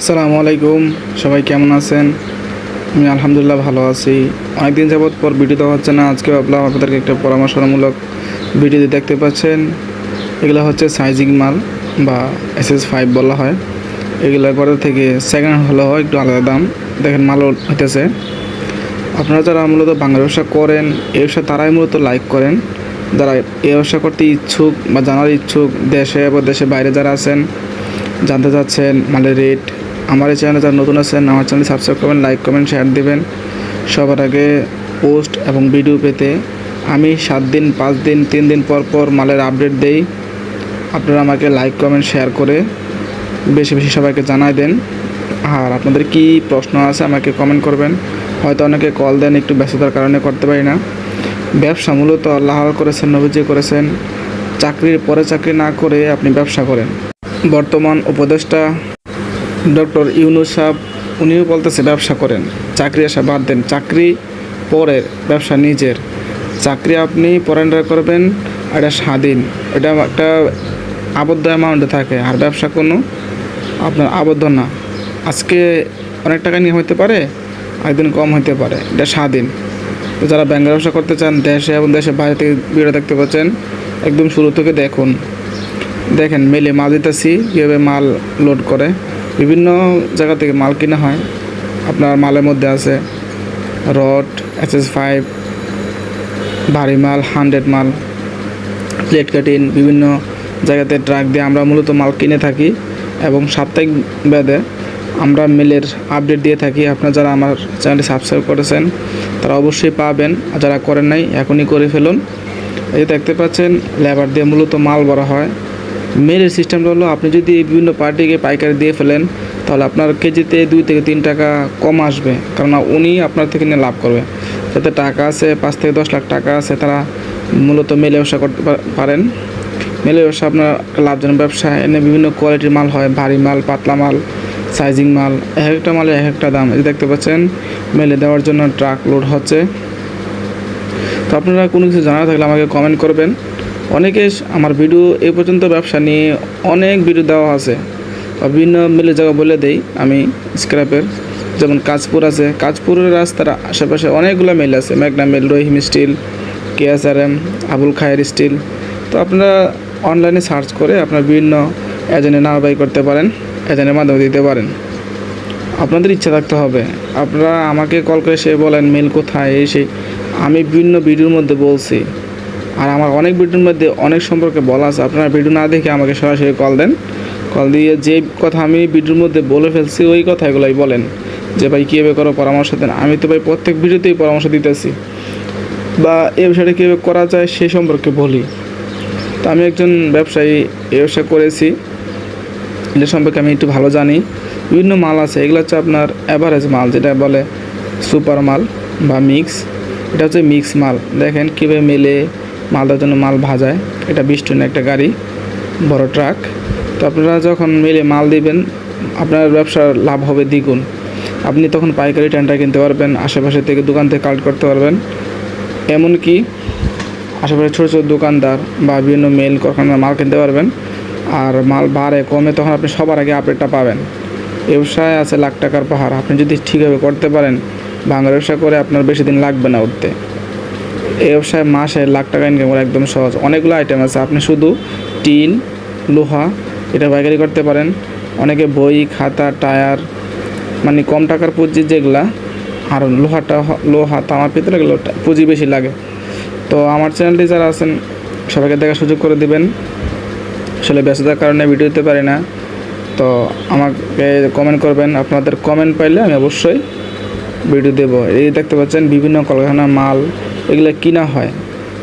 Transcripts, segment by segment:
আসসালামু আলাইকুম, সবাই কেমন আছেন? আমি আলহামদুলিল্লাহ ভালো আছি। অনেকদিন যাবৎ পর ভিডিও দেওয়া হচ্ছে না, আজকে ভাবলাম আপনাদেরকে একটা পরামর্শমূলক ভিডিও দেখতে পাচ্ছেন। এগুলো হচ্ছে সাইজিং মাল বা এস এস ফাইভ বলা হয়। এগুলো করে থেকে সেকেন্ড হ্যান্ড হলেও একটু আলাদা দাম। দেখেন মালও হইতেছে। আপনারা যারা মূলত বাংলা ব্যবসা করেন, এই ব্যবসা তারাই মূলত লাইক করেন। যারা এই ব্যবসা করতে ইচ্ছুক বা জানার ইচ্ছুক, দেশে বা দেশের বাইরে যারা আছেন, জানতে চাচ্ছেন মালের রেট আমার এই চ্যানেলে যারা নতুন আছেন, আমার চ্যানেল সাবস্ক্রাইব করবেন লাইক কমেন্ট শেয়ার দেবেন। সবার আগে পোস্ট এবং ভিডিও পেতে আমি সাত দিন, পাঁচ দিন, তিন দিন পর পর মালের আপডেট দেই। আপনারা আমাকে লাইক কমেন্ট শেয়ার করে বেশি বেশি সবাইকে জানাই দেন। আর আপনাদের কি প্রশ্ন আছে আমাকে কমেন্ট করবেন। হয়তো অনেকে কল দেন, একটু ব্যস্ততার কারণে করতে পারি না। ব্যবসা মূলত আল্লাহ করেছেন, নবীজি করেছেন। চাকরির পরে চাকরি না করে আপনি ব্যবসা করেন। বর্তমান উপদেষ্টা ডক্টর ইউনুস সাহেব, উনিও বলতেছে ব্যবসা করেন, চাকরি আসা বাদ দেন। চাকরি পরের ব্যবসা নিজের। চাকরি আপনি পরেন্ডার করবেন এটা স্বাধীন। এটা একটা আবদ্ধ অ্যামাউন্টে থাকে, আর ব্যবসা কোনো আপনার আবদ্ধ না। আজকে অনেক টাকা নিয়ে হতে পারে একদিন কম হতে পারে। এটা স্বাধীন। তো যারা ব্যাংক ব্যবসা করতে চান, দেশে এবং দেশের বাইরে থেকে ভিডিও দেখতে পাচ্ছেন, একদম শুরু থেকে দেখুন। দেখেন মেলে মাল দিতেছি, কীভাবে মাল লোড করে। বিভিন্ন জায়গা থেকে মাল কিনা হয়। আপনার মালের মধ্যে আছে রড এস এস ফাইভ ভারী মাল হান্ড্রেড মাল প্লেট কাটিন বিভিন্ন জায়গাতে ট্রাক দিয়ে আমরা মূলত মাল কিনে থাকি এবং সাপ্তাহিক বেদে আমরা মেলের আপডেট দিয়ে থাকি। আপনারা যারা আমার চ্যানেলটি সাবস্ক্রাইব করেছেন, তারা অবশ্যই পাবেন। আর যারা করেন নাই, এখনই করে ফেলুন। এই দেখতে পাচ্ছেন লেবার দিয়ে মূলত মাল ভরা হয়। মেলের সিস্টেমটা হলো আপনি যদি বিভিন্ন পার্টিকে পাইকারি দিয়ে ফেলেন, তাহলে আপনার কেজিতে দুই থেকে তিন টাকা কম আসবে। কারণ উনি আপনার থেকে নিয়ে লাভ করবে। যাতে টাকা আছে, পাঁচ থেকে দশ লাখ টাকা আছে, তারা মূলত মেলে ব্যবসা করতে পারেন। মেলে ব্যবসা আপনার লাভজনক ব্যবসা। এনে বিভিন্ন কোয়ালিটির মাল হয়, ভারী মাল, পাতলা মাল সাইজিং মাল, এক একটা মালে এক একটা দাম। এই দেখতে পাচ্ছেন মেলে দেওয়ার জন্য ট্রাক লোড হচ্ছে। তো আপনারা কোনো কিছু জানা থাকলে আমাকে কমেন্ট করবেন। অনেকে আমার ভিডিও এই পর্যন্ত ব্যবসা নিয়ে অনেক ভিডিও দেওয়া আছে। বিভিন্ন মিলে জায়গা বলে দেই আমি স্ক্র্যাপের যেমন কাজপুর আছে। কাজপুরের রাস্তার আশেপাশে অনেকগুলো মিল আছে। Magna mill Rahim steel KSRM Abul Khair steel তো আপনারা অনলাইনে সার্চ করে আপনার বিভিন্ন এজেন্টে নাম বাই করতে পারেন এজেন্টের মাধ্যমে দিতে পারেন। আপনাদের ইচ্ছা থাকতে হবে। আপনারা আমাকে কল করে সে বলেন মিল কোথায়? এই সেই আমি বিভিন্ন ভিডিওর মধ্যে বলছি। আর আমার অনেক ভিডিওর মধ্যে অনেক সম্পর্কে বলা আছে। আপনারা ভিডিও না দেখে আমাকে সরাসরি কল দেন। কল দিয়ে যে কথা আমি ভিডিওর মধ্যে বলে ফেলছি, ওই কথাগুলোই বলেন। যে ভাই কীভাবে করো পরামর্শ দেন। আমি তো ভাই প্রত্যেক ভিডিওতেই পরামর্শ দিতেছি। বা এ ব্যবসাটা কীভাবে করা যায় সে সম্পর্কে বলি। তো আমি একজন ব্যবসায়ী এই ব্যবসা করেছি। এটা সম্পর্কে আমি একটু ভালো জানি। বিভিন্ন মাল আছে। এগুলো হচ্ছে আপনার অ্যাভারেজ মাল, যেটা বলে সুপার মাল বা মিক্স এটা হচ্ছে মিক্স মাল। দেখেন কীভাবে মেলে মালটার জন্য মাল ভাজায়। এটা বিশ টনের একটা গাড়ি, বড় ট্রাক। তো আপনারা যখন মিলে মাল দিবেন, আপনার ব্যবসার লাভ হবে দ্বিগুণ। আপনি তখন পাইকারি টেন্ডার কিনতে পারবেন, আশেপাশে থেকে দোকান থেকে কালেক্ট করতে পারবেন। এমনকি আশেপাশে ছোটো ছোটো দোকানদার বা বিভিন্ন মেল কারখানার মাল কিনতে পারবেন। আর মাল বাড়ে, কমে তখন আপনি সবার আগে আপডেটটা পাবেন। ব্যবসায় আছে লাখ টাকার পাহাড়। আপনি যদি ঠিকভাবে করতে পারেন, বাংলা ব্যবসা করে আপনার বেশি দিন লাগবে না উঠতে। এই ব্যবসায় মাসে লাখ টাকা ইনকাম করা একদম সহজ। অনেকগুলো আইটেম আছে। আপনি শুধু টিন, লোহা, এটা পাইকারি করতে পারেন। অনেকে বই, খাতা, টায়ার মানে কম টাকার পুঁজি যেগুলা, আর লোহাটা, লোহা, তামা পিতল এগুলো পুঁজি বেশি লাগে। তো আমার চ্যানেলটি যারা আছেন, সবাইকে দেখার সুযোগ করে দিবেন। আসলে ব্যস্ততার কারণে ভিডিও দিতে পারি না। তো আমাকে কমেন্ট করবেন। আপনাদের কমেন্ট পাইলে আমি অবশ্যই ভিডিও দেবো। এই দেখতে পাচ্ছেন, বিভিন্ন কলকারখানার মাল এগুলো কিনা হয়।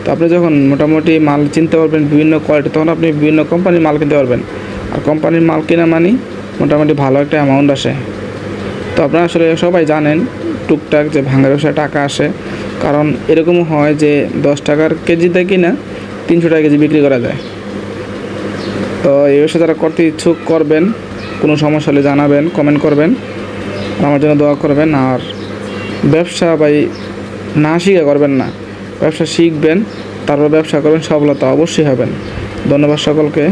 তো আপনি যখন মোটামুটি মাল চিনতে পারবেন বিভিন্ন কোয়ালিটি তখন আপনি বিভিন্ন কোম্পানির মাল কিনতে পারবেন। আর কোম্পানির মাল কেনা মানে মোটামুটি ভালো একটা অ্যামাউন্ট আসে। তো আপনারা আসলে সবাই জানেন টুকটাক যে ভাঙা ব্যবসায় টাকা আসে। কারণ এরকমও হয় যে দশ টাকার কেজিতে কিনা তিনশো টাকা কেজি বিক্রি করা যায়। তো এই ব্যবসা যারা করতে ইচ্ছুক করবেন, কোনো সমস্যা হলে জানাবেন কমেন্ট করবেন। আমার জন্য দোয়া করবেন। আর ব্যবসা ভাই না শিখে করবেন না। ব্যবসা শিখবেন তারপর ব্যবসা করবেন সফলতা অবশ্যই হবেন। ধন্যবাদ সকলকে।